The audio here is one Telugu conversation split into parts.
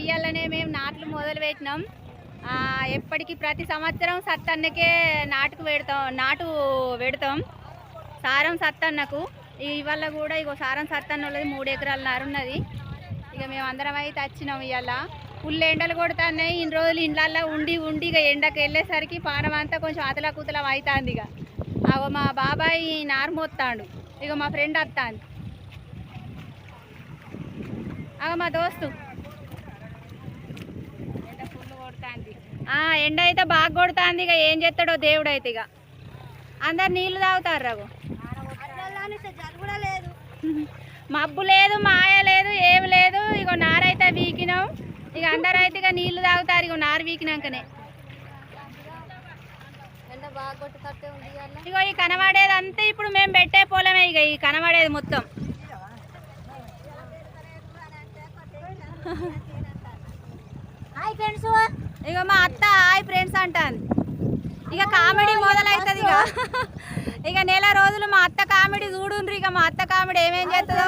ఇయ్యాలనే మేము నాట్లు మొదలు పెట్టినాం ఎప్పటికీ ప్రతి సంవత్సరం సత్తన్నకే నాటుకు పెడతాం నాటు పెడతాం. సారం సత్తన్నకు. ఇవాళ కూడా ఇగో సారం సత్తన్న వాళ్ళది మూడు ఎకరాల నారున్నది ఇక మేము అందరం అయితే వచ్చినాం ఇవాళ ఫుల్ ఎండలు కొడుతున్నాయి. ఇన్ని రోజులు ఇండ్లల్లో ఉండి ఉండి ఇక ఎండకు వెళ్ళేసరికి పానం అంతా కొంచెం అతల కుతలం అవుతుంది ఇక అగో మా బాబాయ్ నారు మోస్తాడు ఇక మా ఫ్రెండ్ వస్తాను అగ మా దోస్తు ఎండ ఫుల్ కొడుతుంది ఎండ అయితే బాగా కొడుతుంది ఇక. ఏం చేస్తాడో దేవుడు అయితే ఇక. అందరు నీళ్ళు తాగుతారు రఘు. మబ్బు లేదు మాయ లేదు ఏమి లేదు. ఇగో నారైతే వీకినాం. ఇక అందరు అయితే ఇక నీళ్ళు తాగుతారు. ఇగో నారు వీకినాకనే. ఇగో ఈ కనబడేది అంతా ఇప్పుడు మేము పెట్టే పొలమే ఇక ఈ కనబడేది మొత్తం. హాయ్ ఫ్రెండ్స్ ఇక మా అత్త హాయ్ ఫ్రెండ్స్ అంటాను ఇక కామెడీ మొదలవుతుంది ఇక. ఇక నెల రోజులు మా అత్త కామెడీ చూడుండ్రి ఇక. మా అత్త కామెడీ ఏమేం చేస్తుందో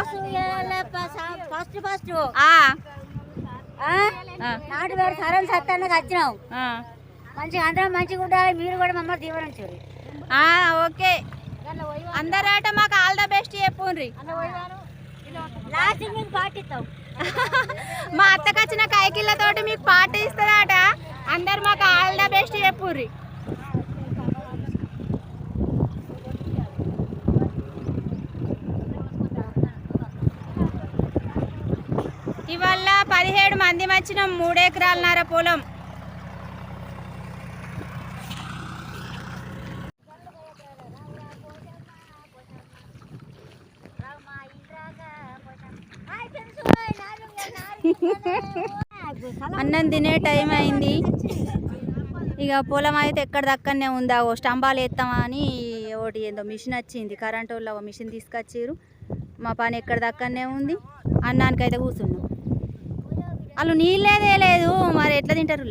ఫస్ట్ ఫస్ట్. నాటు వేరు సరం సత్తానికి వచ్చినాం. మంచిగా అందరం మంచిగా ఉండాలి మీరు కూడా మమ్మల్ని దీవరించారు ఓకే. అందరాట మాకు ఆల్ ద బెస్ట్ చెప్పుండ్రి. లాస్ట్ మీకు పాటిస్తాం. మా అత్తకు వచ్చిన కైకిళ్ళతోటి మీకు పాట ఇస్తుందట అందరు మాకు ఆల్ ద బెస్ట్ చెప్పుర్రి. ఇవాళ పదిహేడు మంది వచ్చిన మూడెకరాలన్నర పొలం. అన్నం తినే టైం అయింది. ఇక పొలం అయితే ఎక్కడ దక్కనే ఉందా? ఓ స్తంభాలు ఎత్తామా అని ఒకటి ఏందో మిషన్ వచ్చింది. కరెంటు వాళ్ళు ఒక మిషన్ తీసుకొచ్చారు. మా పని ఎక్కడ దక్కనే ఉంది? అన్నానికి అయితే కూర్చున్నాం. వాళ్ళు నీళ్ళేదే లేదు. మరి ఎట్లా తింటారు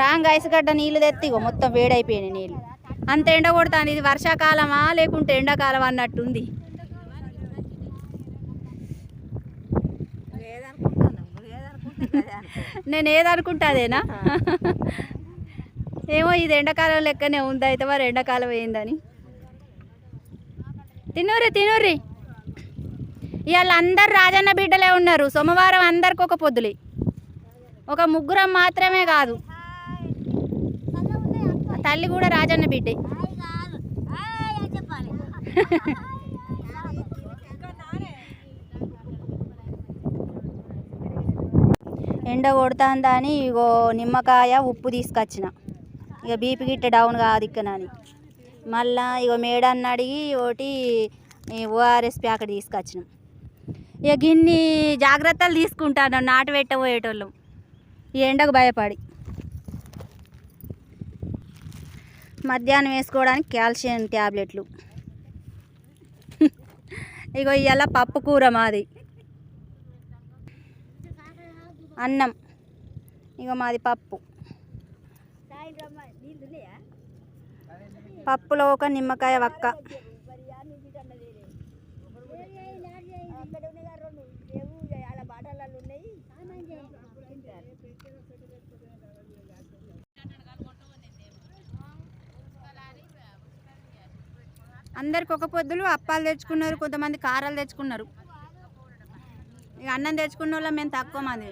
రాంగ్ ఐసుగడ్డ నీళ్ళు తెత్తిగో మొత్తం వేడైపోయినాయి నీళ్ళు. అంత ఎండ కొడుతుంది. ఇది వర్షాకాలమా? లేకుంటే ఎండాకాలం అన్నట్టుంది. నేను ఏదనుకుంటా అదేనా ఏమో ఇది ఎండాకాలం లెక్కనే ఉంది? అయితే మరి ఎండాకాలం అయిందని తినూరి తినూరి. ఇవాళ అందరు రాజన్న బిడ్డలే ఉన్నారు. సోమవారం అందరికి ఒక పొద్దులే. ఒక ముగ్గురం మాత్రమే కాదు. తల్లి కూడా రాజన్న బిడ్డే హాయ్ కాదు హాయ్ అని చెప్పాలి ఎండ కొడుతుందా అని ఇగో నిమ్మకాయ ఉప్పు తీసుకొచ్చిన. ఇక బీపీ గిట్ట డౌన్ కాదు ఇక్కనని. మళ్ళా ఇగో మేడాన్ని అడిగి ఒకటి ఓఆర్ఎస్ ప్యాకెట్ తీసుకొచ్చిన. ఇక గిన్ని జాగ్రత్తలు తీసుకుంటాను నాటు పెట్టబోయేటోళ్ళం ఈ ఎండకు భయపడి. మధ్యాహ్నం వేసుకోవడానికి కాల్షియం ట్యాబ్లెట్లు ఇగో ఇవాళ పప్పు కూర మాది. అన్నం. ఇక మాది పప్పు. పప్పులో ఒక నిమ్మకాయ వక్క. అందరికి ఒక పొద్దులు అప్పాలు తెచ్చుకున్నారు కొంతమంది కారాలు తెచ్చుకున్నారు. ఇక అన్నం తెచ్చుకున్న వాళ్ళ మేము తక్కువ మంది.